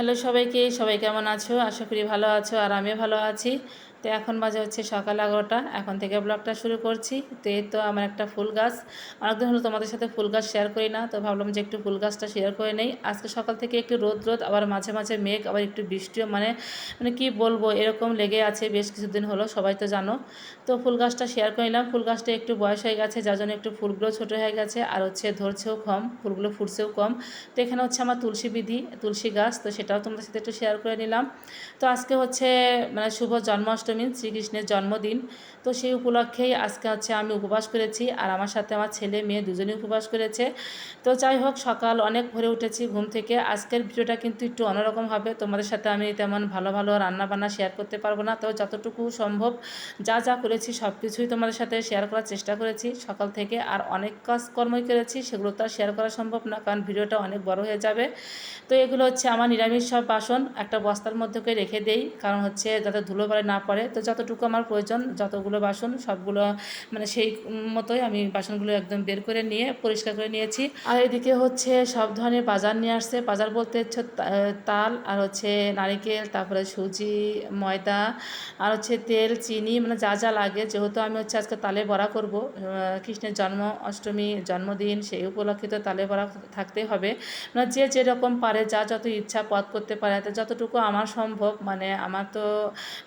Hello সবাইকে সবাই কেমন আছো? আশা করি ভালো আছো আর আমিও ভালো আছি। তো এখন বাজে হচ্ছে সকাল এগারোটা। এখন থেকে ব্লগটা শুরু করছি। তো এই তো আমার একটা ফুল গাছ। অনেকদিন হলো তোমাদের সাথে ফুল গাছ শেয়ার করি না, তো ভাবলাম যে একটু ফুল গাছটা শেয়ার করে নেই। আজকে সকাল থেকে একটু রোদ রোদ, আবার মাঝে মাঝে মেঘ, আবার একটু বৃষ্টিও। মানে মানে কি বলব, এরকম লেগে আছে বেশ কিছুদিন হলো, সবাই তো জানো। তো ফুল গাছটা শেয়ার করে নিলাম। ফুল গাছটা একটু বয়স হয়ে গেছে, যার জন্য একটু ফুলগুলো ছোটো হয়ে গেছে। আর হচ্ছে ধরছেও কম, ফুলগুলো ফুটছেও কম। তো এখানে হচ্ছে আমার তুলসী বিধি, তুলসী গাছ। তো সেটাও তোমাদের সাথে একটু শেয়ার করে নিলাম। তো আজকে হচ্ছে মানে শুভ জন্মাষ্টমী। শ্রীকৃষ্ণের জন্মদিন। তো সেই উপলক্ষেই আজকে হচ্ছে আমি উপবাস করেছি আর আমার সাথে আমার ছেলে মেয়ে দুজনেই উপবাস করেছে। তো যাই হোক, সকাল অনেক ভরে উঠেছি ঘুম থেকে। আজকের ভিডিওটা কিন্তু একটু অন্যরকম হবে। তোমাদের সাথে আমি তেমন ভালো ভালো রান্না বান্না শেয়ার করতে পারব না। তো যতটুকু সম্ভব যা যা করেছি সব কিছুই তোমাদের সাথে শেয়ার করার চেষ্টা করেছি। সকাল থেকে আর অনেক কাজকর্মই করেছি, সেগুলো তো আর শেয়ার করা সম্ভব না কারণ ভিডিওটা অনেক বড় হয়ে যাবে। তো এগুলো হচ্ছে আমার নিরামিষ সব বাসন একটা বস্তার মধ্যে রেখে দেই। কারণ হচ্ছে যাতে ধুলো বাড়ি না পড়ে তো যতটুকু আমার প্রয়োজন, যতগুলো বাসন, সবগুলো মানে সেই মতোই আমি বাসনগুলো একদম বের করে নিয়ে, পরিষ্কার করে নিয়েছি। আর এদিকে হচ্ছে সব ধরনের বাজার নিয়ে আসছে। বাজার বলতে হচ্ছে তাল, আর হচ্ছে নারিকেল, তারপরে সুজি, ময়দা, আর হচ্ছে তেল, চিনি মানে যা যা লাগে। যেহেতু আমি হচ্ছে আজকে তালে বড়া করব কৃষ্ণের জন্ম, অষ্টমী, জন্মদিন, সেই উপলক্ষে তো তালে বড়া থাকতেই হবে। মানে যে যেরকম পারে, যা যত ইচ্ছা পথ করতে পারে, যতটুকু আমার সম্ভব মানে আমার তো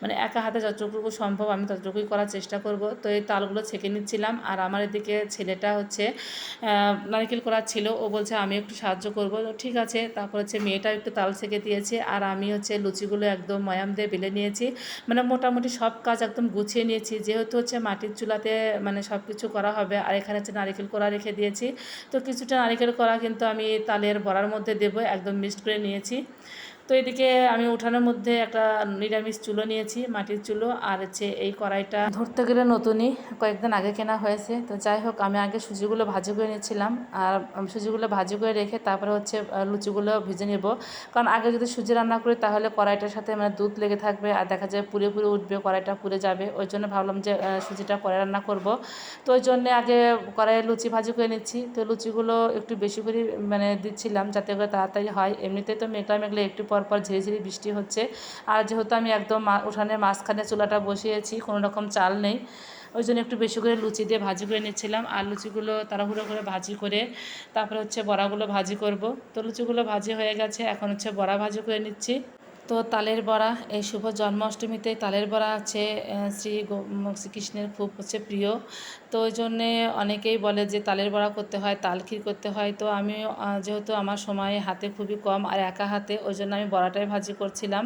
মানে একা হাতে যতটুকু সম্ভব আমি ততটুকুই করার চেষ্টা করব। তো এই তালগুলো ছেঁকে নিচ্ছিলাম আর আমার এদিকে ছেলেটা হচ্ছে নারকেল করার ছিল। ও বলছে, আমি একটু সাহায্য করব। ঠিক আছে, তারপর হচ্ছে মেয়েটা একটু তাল ছেঁকে দিয়েছে আর আমি হচ্ছে লুচিগুলো একদম ময়াম দিয়ে বেলে নিয়েছি। মানে মোটামুটি সব কাজ একদম গুছিয়ে নিয়েছি। যেহেতু হচ্ছে মাটির চুলাতে মানে সব কিছু করা হবে আর এখানে হচ্ছে নারিকেল করা রেখে দিয়েছি। তো কিছুটা নারিকেল করা কিন্তু আমি তালের বড়ার মধ্যে দেবো, একদম মিক্সড করে নিয়েছি। এদিকে আমি উঠানোর মধ্যে একটা নিরামিষ চুলো নিয়েছি, মাটির চুলো, আর হচ্ছে এই কড়াইটা ধরতে গেলে নতুনই, কয়েকদিন আগে কেনা হয়েছে। তো যাই হোক, আমি আগে সুজিগুলো ভাজি করে নিয়েছিলাম, আর সুজিগুলো ভাজি করে রেখে তারপরে হচ্ছে লুচিগুলো ভেজে নেব। কারণ আগে যদি সুজি রান্না করি, তাহলে কড়াইটার সাথে মানে দুধ লেগে থাকবে, আর দেখা যায় পুড়ে পুরে উঠবে, কড়াইটা পুড়ে যাবে। ওই জন্য ভাবলাম যে সুজিটা করে রান্না করব। তো ওই জন্যে আগে কড়াইয়ে লুচি ভাজি করে নিচ্ছি। তো লুচিগুলো একটু বেশি করে মানে দিচ্ছিলাম, যাতে করে তাড়াতাড়ি হয়। এমনিতেই তো মেঘলা মেঘলা একটু পরপর ঝিরিঝিরি বৃষ্টি হচ্ছে। আর যেহেতু আমি একদম উঠানের মাঝখানে চুলাটা বসিয়েছি, কোনো রকম চাল নেই, ওই জন্য একটু বেশি করে লুচি দিয়ে ভাজি করে নিচ্ছিলাম। আর লুচিগুলো তাড়াহুড়ো করে ভাজি করে তারপরে হচ্ছে বড়াগুলো ভাজি করব। তো লুচিগুলো ভাজি হয়ে গেছে, এখন হচ্ছে বড়া ভাজি করে নিচ্ছি। তো তালের বড়া, এই শুভ জন্মাষ্টমীতে তালের বড়া আছে শ্রী শ্রীকৃষ্ণের খুব হচ্ছে প্রিয়। তো ওই জন্যে অনেকেই বলে যে তালের বড়া করতে হয়, তাল ক্ষীর করতে হয়। তো আমি যেহেতু আমার সময় হাতে খুবই কম আর একা হাতে, ওই জন্য আমি বড়াটাই ভাজি করছিলাম।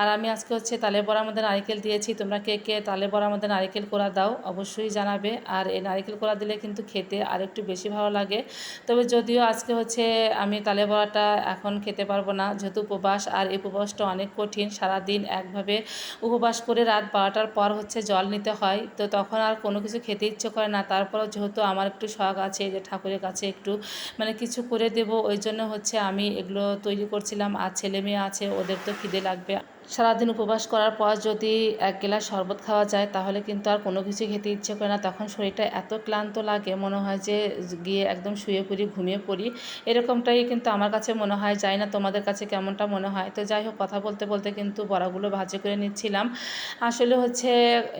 আর আমি আজকে হচ্ছে তালের বড়ার মধ্যে নারিকেল দিয়েছি, তোমরা কে কে তালের বড়ার মধ্যে নারিকেল কোড়া দাও অবশ্যই জানাবে। আর এই নারিকেল কোড়া দিলে কিন্তু খেতে আর একটু বেশি ভালো লাগে। তবে যদিও আজকে হচ্ছে আমি তালের বড়াটা এখন খেতে পারব না, যেহেতু উপবাস, আর এই উপবাসটা অনেক কঠিন, সারাদিন একভাবে উপবাস করে রাত বারোটার পর হচ্ছে জল নিতে হয়। তো তখন আর কোনো কিছু খেতে ইচ্ছে করে না। তারপরেও যেহেতু আমার একটু শখ আছে যে ঠাকুরের কাছে একটু মানে কিছু করে দেব, ওই জন্য হচ্ছে আমি এগুলো তৈরি করছিলাম। আর ছেলে মেয়ে আছে, ওদের তো খিদে লাগবে। সারাদিন উপবাস করার পর যদি এক গ্লাস শরবত খাওয়া যায়, তাহলে কিন্তু আর কোনো কিছু খেতে ইচ্ছে করে না। তখন শরীরটা এত ক্লান্ত লাগে, মনে হয় যে গিয়ে একদম শুয়ে পড়ি, ঘুমিয়ে পড়ি। এরকমটাই কিন্তু আমার কাছে মনে হয় যাই না তোমাদের কাছে কেমনটা মনে হয়। তো যাই হোক, কথা বলতে বলতে কিন্তু বড়াগুলো ভাজি করে নিচ্ছিলাম। আসলে হচ্ছে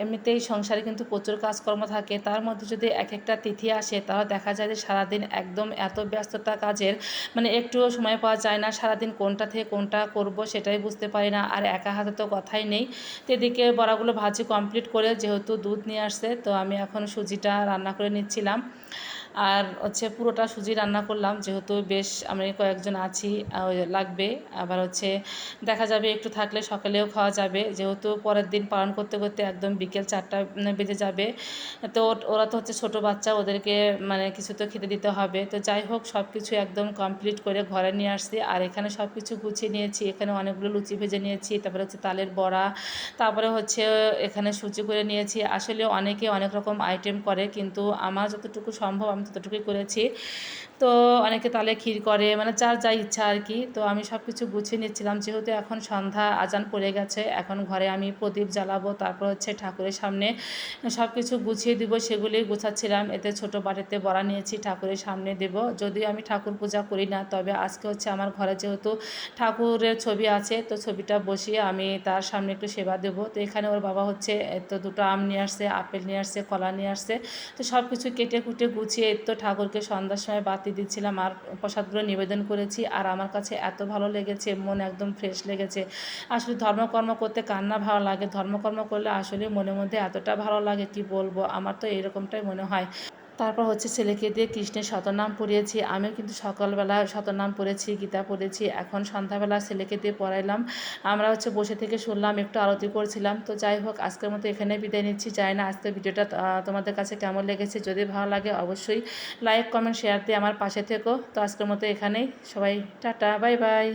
এমনিতেই সংসারে কিন্তু প্রচুর কাজকর্ম থাকে। তার মধ্যে যদি এক একটা তিথি আসে, তাহলে দেখা যায় যে সারাদিন একদম এত ব্যস্ততা কাজের মানে একটুও সময় পাওয়া যায় না। সারাদিন কোনটা থেকে কোনটা করব সেটাই বুঝতে পারি না। আর একা হাতে তো কথাই নেই। তো এদিকে বড়াগুলো ভাজি কমপ্লিট করে যেহেতু দুধ নিয়ে আসছে, তো আমি এখন সুজিটা রান্না করে নিচ্ছিলাম। আর হচ্ছে পুরোটা সুজি রান্না করলাম, যেহেতু বেশ আমি কয়েকজন আছি লাগবে। আবার হচ্ছে দেখা যাবে একটু থাকলে সকালেও খাওয়া যাবে। যেহেতু পরের দিন পালন করতে করতে একদম বিকেল চারটা বেজে যাবে। তো ওরা তো হচ্ছে ছোট বাচ্চা, ওদেরকে মানে কিছু তো খেতে দিতে হবে। তো যাই হোক সব কিছু একদম কমপ্লিট করে ঘরে নিয়ে আসছি। আর এখানে সব কিছু গুছিয়ে নিয়েছি। এখানে অনেকগুলো লুচি ভেজে নিয়েছি, তারপরে হচ্ছে তালের বড়া, তারপরে হচ্ছে এখানে সুজি করে নিয়েছি। আসলে অনেকে অনেক রকম আইটেম করে, কিন্তু আমার যতটুকু সম্ভব, আমি ততটুকুই করেছি। তো অনেকে তালে ক্ষীর করে মানে যার যা ইচ্ছা আর কি। তো আমি সব কিছু গুছিয়ে নিচ্ছিলাম, যেহেতু এখন সন্ধ্যা, আজান পড়ে গেছে, এখন ঘরে আমি প্রদীপ জ্বালাবো, তারপর হচ্ছে ঠাকুরের সামনে সব কিছু গুছিয়ে দিব, সেগুলি গুছাচ্ছিলাম, এতে ছোট বাটিতে বড়া নিয়েছি, ঠাকুরের সামনে দেব। যদিও আমি ঠাকুর পূজা করি না, তবে আজকে হচ্ছে আমার ঘরে যেহেতু ঠাকুরের ছবি আছে, তো ছবিটা বসিয়ে আমি তার সামনে একটু সেবা দেব। তো এখানে ওর বাবা হচ্ছে তো দুটো আম নিয়ে আসছে, আপেল নিয়ে আসছে, কলা নিয়ে আসছে, তো সব কিছু কেটে কুটে গুছিয়ে তো ঠাকুরকে সন্ধ্যার সময় বাতি দিচ্ছিলাম আর প্রসাদগুলো নিবেদন করেছি আর আমার কাছে এত ভালো লেগেছে, মন একদম ফ্রেশ লেগেছে। আসলে ধর্মকর্ম করতে কান্না ভালো লাগে? ধর্মকর্ম করলে আসলে মনের মধ্যে এতটা ভালো লাগে কি বলব? আমার তো এরকমটাই মনে হয়। তারপর হচ্ছে ছেলেকে দিয়ে কৃষ্ণের শতনাম পড়িয়েছি। আমিও কিন্তু সকালবেলা শতনাম পড়েছি, গীতা পড়েছি। এখন সন্ধ্যাবেলা ছেলেকে দিয়ে পড়াইলাম। আমরা হচ্ছে বসে থেকে শুনলাম, একটু আরতি করছিলাম। তো যাই হোক, আজকের মতো এখানে বিদায় নিচ্ছি। যাই না আজকের ভিডিওটা তোমাদের কাছে কেমন লেগেছে। যদি ভালো লাগে অবশ্যই লাইক কমেন্ট শেয়ার দিয়ে আমার পাশে থেকো। তো আজকের মতো এখানেই। সবাই টাটা বাই বাই